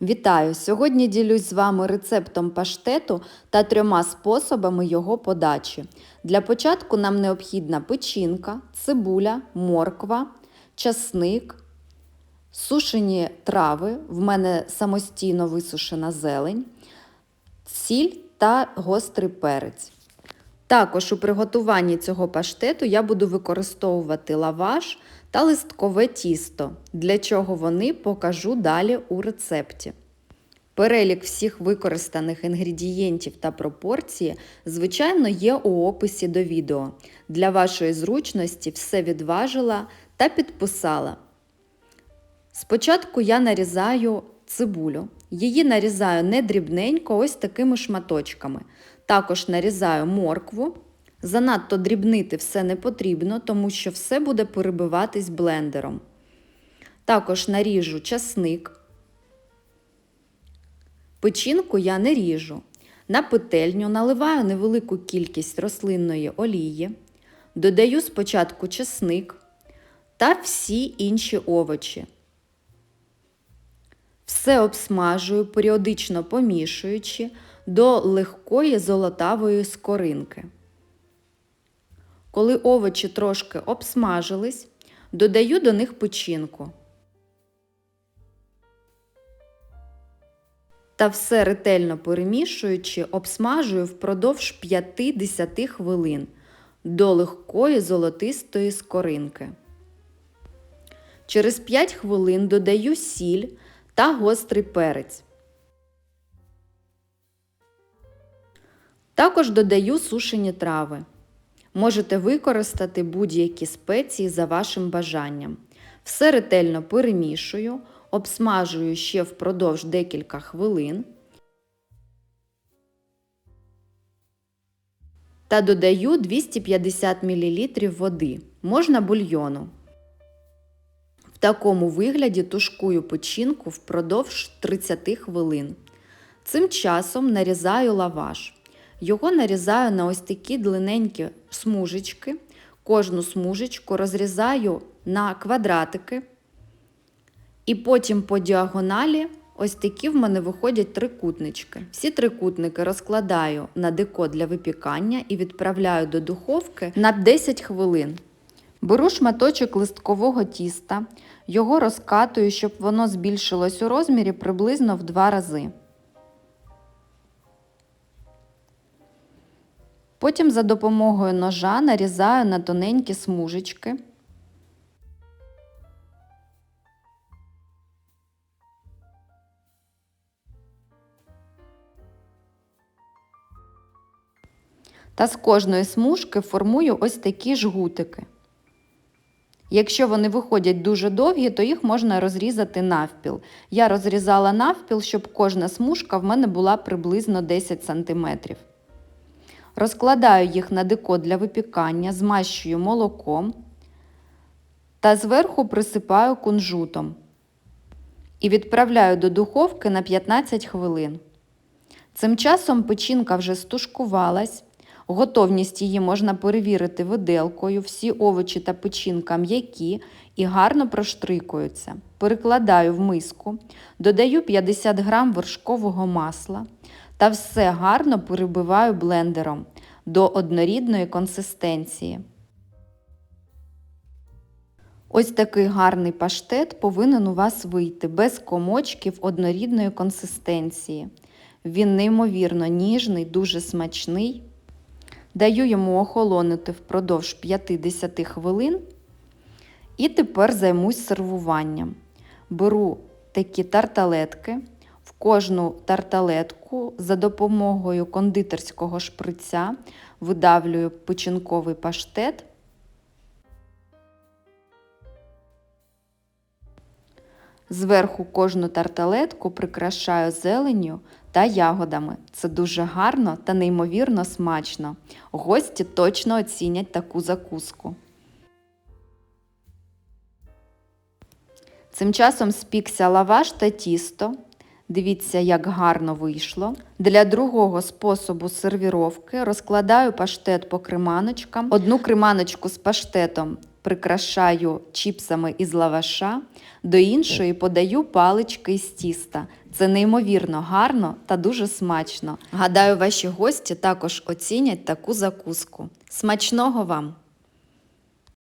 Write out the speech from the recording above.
Вітаю! Сьогодні ділюсь з вами рецептом паштету та трьома способами його подачі. Для початку нам необхідна печінка, цибуля, морква, часник, сушені трави, в мене самостійно висушена зелень, сіль та гострий перець. Також у приготуванні цього паштету я буду використовувати лаваш та листкове тісто, для чого вони покажу далі у рецепті. Перелік всіх використаних інгредієнтів та пропорції, звичайно, є у описі до відео. Для вашої зручності все відважила та підписала. Спочатку я нарізаю цибулю. Її нарізаю не дрібненько, ось такими шматочками. Також нарізаю моркву. Занадто дрібнити все не потрібно, тому що все буде перебиватись блендером. Також наріжу часник. Печінку я не ріжу. На петельню наливаю невелику кількість рослинної олії, додаю спочатку часник та всі інші овочі. Все обсмажую, періодично помішуючи до легкої золотавої скоринки. Коли овочі трошки обсмажились, додаю до них печінку. Та все ретельно перемішуючи, обсмажую впродовж 5-10 хвилин до легкої золотистої скоринки. Через 5 хвилин додаю сіль та гострий перець. Також додаю сушені трави. Можете використати будь-які спеції за вашим бажанням. Все ретельно перемішую, обсмажую ще впродовж декілька хвилин та додаю 250 мл води, можна бульйону. В такому вигляді тушкую печінку впродовж 30 хвилин. Цим часом нарізаю лаваш. Його нарізаю на ось такі длинненькі смужечки. Кожну смужечку розрізаю на квадратики. І потім по діагоналі ось такі в мене виходять трикутнички. Всі трикутники розкладаю на деко для випікання і відправляю до духовки на 10 хвилин. Беру шматочок листкового тіста, його розкатую, щоб воно збільшилось у розмірі приблизно в 2 рази. Потім за допомогою ножа нарізаю на тоненькі смужечки. Та з кожної смужки формую ось такі жгутики. Якщо вони виходять дуже довгі, то їх можна розрізати навпіл. Я розрізала навпіл, щоб кожна смужка в мене була приблизно 10 см. Розкладаю їх на деко для випікання, змащую молоком та зверху присипаю кунжутом і відправляю до духовки на 15 хвилин. Цим часом печінка вже стушкувалась. Готовність її можна перевірити виделкою, всі овочі та печінка м'які і гарно проштрикуються. Перекладаю в миску, додаю 50 г вершкового масла та все гарно перебиваю блендером до однорідної консистенції. Ось такий гарний паштет повинен у вас вийти без комочків однорідної консистенції. Він неймовірно ніжний, дуже смачний. Даю йому охолонути впродовж 50 хвилин. І тепер займусь сервуванням. Беру такі тарталетки. В кожну тарталетку за допомогою кондитерського шприця видавлюю печінковий паштет. Зверху кожну тарталетку прикрашаю зеленню та ягодами. Це дуже гарно та неймовірно смачно. Гості точно оцінять таку закуску. Цим часом спікся лаваш та тісто. Дивіться, як гарно вийшло. Для другого способу сервіровки розкладаю паштет по креманочкам. Одну креманочку з паштетом прикрашаю чіпсами із лаваша, до іншої подаю палички із тіста. Це неймовірно гарно та дуже смачно. Гадаю, ваші гості також оцінять таку закуску. Смачного вам!